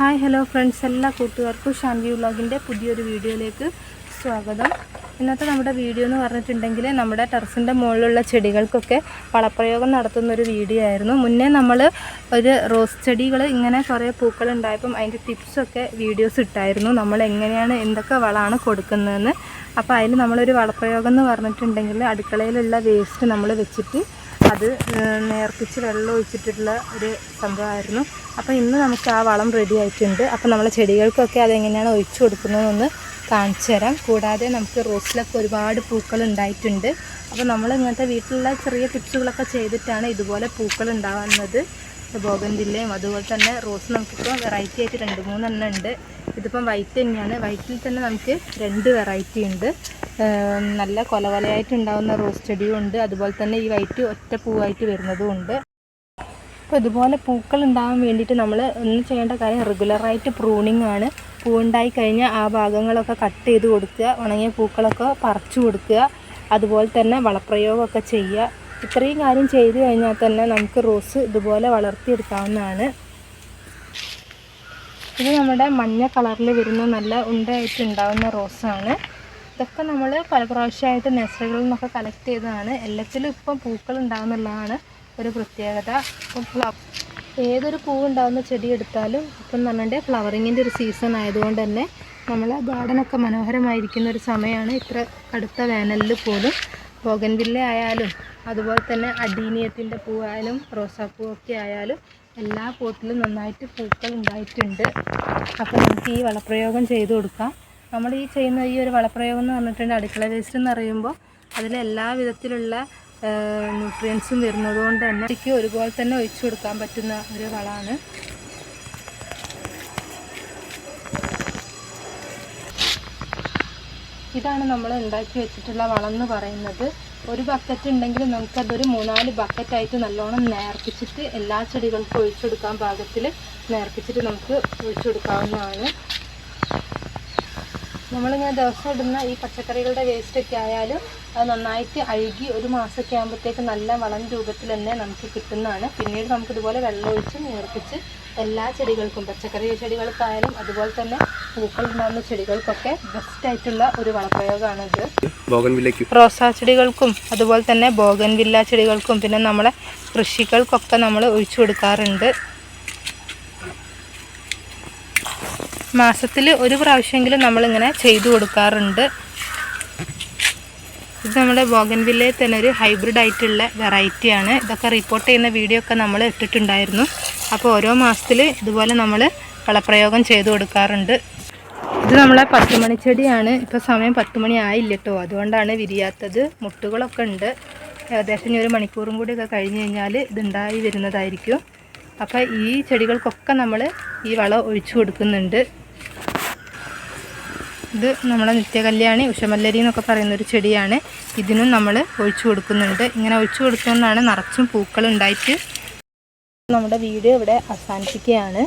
Hi hello friends എല്ലാ കൂട്ടുകാർക്കും ഷാൻവി വ്ളോഗിന്റെ പുതിയൊരു വീഡിയോയിലേക്ക് സ്വാഗതം. ഇന്നത്തെ നമ്മുടെ വീഡിയോ എന്ന് പറഞ്ഞിട്ടുണ്ടെങ്കിൽ നമ്മുടെ ടെറസിന്റെ മുകളിലുള്ള ചെടികൾക്കൊക്കെ വളപ്രയോഗം നടത്തുന്ന ഒരു വീഡിയോ ആയിരുന്നു. മുന്നേ നമ്മൾ ഒരു റോസ് ചെടികൾ ഇങ്ങനെ കുറേ പൂക്കൾ ഉണ്ടായപ്പം അതിന്റെ ടിപ്സൊക്കെ വീഡിയോസ് ഇട്ടായിരുന്നു. നമ്മൾ എങ്ങനെയാണ് എന്തൊക്കെ വളമാണ് കൊടുക്കുന്നതെന്ന്. അപ്പോൾ അതിൽ നമ്മളൊരു വളപ്രയോഗം എന്ന് പറഞ്ഞിട്ടുണ്ടെങ്കിൽ അടുക്കളയിലുള്ള വേസ്റ്റ് നമ്മൾ വെച്ചിട്ട് അത് നേർപ്പിച്ച് വെള്ളം ഒഴിച്ചിട്ടുള്ള ഒരു സംഭവമായിരുന്നു. അപ്പോൾ ഇന്ന് നമുക്ക് ആ വളം റെഡി ആയിട്ടുണ്ട്. അപ്പോൾ നമ്മളെ ചെടികൾക്കൊക്കെ അതെങ്ങനെയാണ് ഒഴിച്ചു കൊടുക്കുന്നതെന്ന് കാണിച്ചു തരാം. കൂടാതെ നമുക്ക് റോസിലൊക്കെ ഒരുപാട് പൂക്കൾ ഉണ്ടായിട്ടുണ്ട്. അപ്പോൾ നമ്മൾ ഇങ്ങനത്തെ വീട്ടിലുള്ള ചെറിയ ടിപ്സുകളൊക്കെ ചെയ്തിട്ടാണ് ഇതുപോലെ പൂക്കൾ ഉണ്ടാകുന്നത് ബോഗൻവില്ലയും അതുപോലെ തന്നെ റോസ് നമുക്കിപ്പോൾ വെറൈറ്റി ആയിട്ട് രണ്ട് മൂന്നെണ്ണം ഉണ്ട്. ഇതിപ്പം വൈറ്റ് തന്നെയാണ്. വൈറ്റിൽ തന്നെ നമുക്ക് രണ്ട് വെറൈറ്റി ഉണ്ട്. നല്ല കൊല കൊലയായിട്ട് ഉണ്ടാകുന്ന റോസ് ചെടിയും ഉണ്ട്. അതുപോലെ തന്നെ ഈ വൈറ്റ് ഒറ്റ പൂവായിട്ട് വരുന്നതും ഉണ്ട്. അപ്പോൾ ഇതുപോലെ പൂക്കൾ ഉണ്ടാകാൻ വേണ്ടിയിട്ട് നമ്മൾ ഒന്ന് ചെയ്യേണ്ട കാര്യം റെഗുലറായിട്ട് പ്രൂണിങ് ആണ്. പൂവുണ്ടായി കഴിഞ്ഞാൽ ആ ഭാഗങ്ങളൊക്കെ കട്ട് ചെയ്ത് കൊടുക്കുക ഉണങ്ങിയ പൂക്കളൊക്കെ പറിച്ചു കൊടുക്കുക അതുപോലെ തന്നെ വളപ്രയോഗമൊക്കെ ചെയ്യുക. ഇത്രയും കാര്യം ചെയ്ത് കഴിഞ്ഞാൽ തന്നെ നമുക്ക് റോസ് ഇതുപോലെ വളർത്തിയെടുക്കാവുന്നതാണ്. ഇത് നമ്മുടെ മഞ്ഞ കളറിൽ വരുന്ന നല്ല ഉണ്ടയായിട്ട് ഉണ്ടാകുന്ന റോസാണ്. ഇതൊക്കെ നമ്മൾ പല പ്രാവശ്യമായിട്ട് നഴ്സറികളിൽ നിന്നൊക്കെ കളക്ട് ചെയ്തതാണ്. എല്ലാത്തിലും ഇപ്പം പൂക്കൾ ഉണ്ടാകുന്നുള്ളതാണ് ഒരു പ്രത്യേകത. ഇപ്പം ഫ്ലവ ഏതൊരു പൂവുണ്ടാകുന്ന ചെടി എടുത്താലും ഇപ്പം പറഞ്ഞാൽ ഫ്ലവറിങ്ങിന്റെ ഒരു സീസൺ ആയതുകൊണ്ട് തന്നെ നമ്മളെ ഗാർഡനൊക്കെ മനോഹരമായിരിക്കുന്ന ഒരു സമയമാണ് ഇത്ര അടുത്ത വേനലിൽ പോലും. ബോഗൻവില്ല ആയാലും അതുപോലെ തന്നെ അഡീനിയത്തിന്റെ പൂവായാലും റോസാപ്പൂ ഒക്കെ ആയാലും എല്ലാ പോട്ടിലും നന്നായിട്ട് പൂക്കൾ ഉണ്ടായിട്ടുണ്ട്. അപ്പോൾ നമുക്ക് ഈ വളപ്രയോഗം ചെയ്ത് കൊടുക്കാം. നമ്മൾ ഈ ചെയ്യുന്ന ഈ ഒരു വളപ്രയോഗം എന്ന് പറഞ്ഞിട്ടുണ്ട് അടുക്കള വേസ്റ്റ് എന്ന് പറയുമ്പോൾ അതിൽ വിധത്തിലുള്ള ന്യൂട്രിയൻസും വരുന്നത് കൊണ്ട് തന്നെ എനിക്ക് ഒരുപോലെ തന്നെ ഒഴിച്ചു കൊടുക്കാൻ പറ്റുന്ന ഒരു വളമാണ്. ഇതാണ് നമ്മൾ ഉണ്ടാക്കി വെച്ചിട്ടുള്ള വളം എന്ന് പറയുന്നത്. ഒരു ബക്കറ്റ് ഉണ്ടെങ്കിൽ നമുക്കതൊരു മൂന്നാൽ ബക്കറ്റായിട്ട് നല്ലോണം നേർപ്പിച്ചിട്ട് എല്ലാ ചെടികൾക്കും ഒഴിച്ചു കൊടുക്കാൻ പാകത്തിൽ നേർപ്പിച്ചിട്ട് നമുക്ക് ഒഴിച്ചെടുക്കാവുന്നതാണ് നമ്മളിങ്ങനെ ദിവസം ഇടുന്ന ഈ പച്ചക്കറികളുടെ വേസ്റ്റൊക്കെ ആയാലും അത് നന്നായിട്ട് അഴുകി ഒരു മാസമൊക്കെ ആകുമ്പോഴത്തേക്ക് നല്ല വളം രൂപത്തിൽ തന്നെ നമുക്ക് കിട്ടുന്നതാണ്. പിന്നീട് നമുക്ക് ഇതുപോലെ വെള്ളം ഒഴിച്ച് നേർപ്പിച്ച് എല്ലാ ചെടികൾക്കും പച്ചക്കറി ചെടികൾക്കായാലും അതുപോലെ തന്നെ പൂക്കൾ ഉണ്ടാകുന്ന ചെടികൾക്കൊക്കെ ബെസ്റ്റ് ആയിട്ടുള്ള ഒരു വളപ്രയോഗമാണിത് ഇത്. റോസാ ചെടികൾക്കും അതുപോലെ തന്നെ ബോഗൻവില്ല ചെടികൾക്കും പിന്നെ നമ്മളെ കൃഷികൾക്കൊക്കെ നമ്മൾ ഒഴിച്ചു കൊടുക്കാറുണ്ട്. മാസത്തിൽ ഒരു പ്രാവശ്യമെങ്കിലും നമ്മളിങ്ങനെ ചെയ്തു കൊടുക്കാറുണ്ട്. ഇത് നമ്മുടെ ബോഗൻവില്ലെ തന്നെ ഒരു ഹൈബ്രിഡ് ആയിട്ടുള്ള വെറൈറ്റിയാണ് ഇതൊക്കെ റിപ്പോർട്ട് ചെയ്യുന്ന വീഡിയോ ഒക്കെ നമ്മൾ ഇട്ടിട്ടുണ്ടായിരുന്നു. അപ്പോൾ ഓരോ മാസത്തിൽ ഇതുപോലെ നമ്മൾ വളപ്രയോഗം ചെയ്തു കൊടുക്കാറുണ്ട്. ഇത് നമ്മളെ പത്തുമണി ചെടിയാണ്. ഇപ്പോൾ സമയം പത്ത് മണി കേട്ടോ അതുകൊണ്ടാണ് വിരിയാത്തത്. മുട്ടുകളൊക്കെ ഉണ്ട്. ഏകദേശം ഒരു മണിക്കൂറും കൂടി ഒക്കെ കഴിഞ്ഞ് കഴിഞ്ഞാൽ ഇതുണ്ടായി വരുന്നതായിരിക്കും. അപ്പോൾ ഈ ചെടികൾക്കൊക്കെ നമ്മൾ ഈ വളം ഒഴിച്ചു കൊടുക്കുന്നുണ്ട്. ഇത് നമ്മുടെ നിത്യകല്യാണി ഉഷമല്ലരി എന്നൊക്കെ പറയുന്ന ഒരു ചെടിയാണ്. ഇതിനും നമ്മൾ ഒഴിച്ചു കൊടുക്കുന്നുണ്ട്. ഇങ്ങനെ ഒഴിച്ചു കൊടുക്കുന്നതാണ് നിറച്ചും പൂക്കൾ ഉണ്ടായിട്ട് നമ്മുടെ വീഡിയോ ഇവിടെ അവസാനിപ്പിക്കുകയാണ്.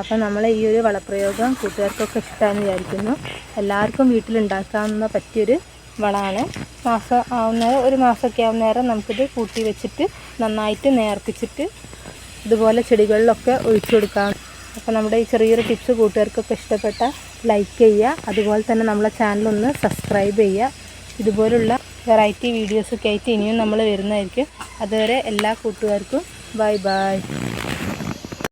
അപ്പം നമ്മൾ ഈ ഒരു വളപ്രയോഗം കൂട്ടുകാർക്കൊക്കെ ഇഷ്ടമാണെന്ന് വിചാരിക്കുന്നു. എല്ലാവർക്കും വീട്ടിലുണ്ടാക്കാവുന്ന പറ്റിയൊരു വളമാണ്. മാസം ആവുന്ന ഒരു മാസമൊക്കെ ആവുന്ന നേരം നമുക്കിത് കൂട്ടി വെച്ചിട്ട് നന്നായിട്ട് നേർപ്പിച്ചിട്ട് ഇതുപോലെ ചെടികളിലൊക്കെ ഒഴിച്ചു കൊടുക്കാം. അപ്പോൾ നമ്മുടെ ഈ ചെറിയൊരു ടിപ്സ് കൂട്ടുകാർക്കൊക്കെ ഇഷ്ടപ്പെട്ട ലൈക്ക് ചെയ്യുക. അതുപോലെ തന്നെ നമ്മളെ ചാനലൊന്ന് സബ്സ്ക്രൈബ് ചെയ്യുക. ഇതുപോലുള്ള വെറൈറ്റി വീഡിയോസൊക്കെ ആയിട്ട് ഇനിയും നമ്മൾ വരുന്നതായിരിക്കും. അതുവരെ എല്ലാ കൂട്ടുകാർക്കും ബൈ ബൈ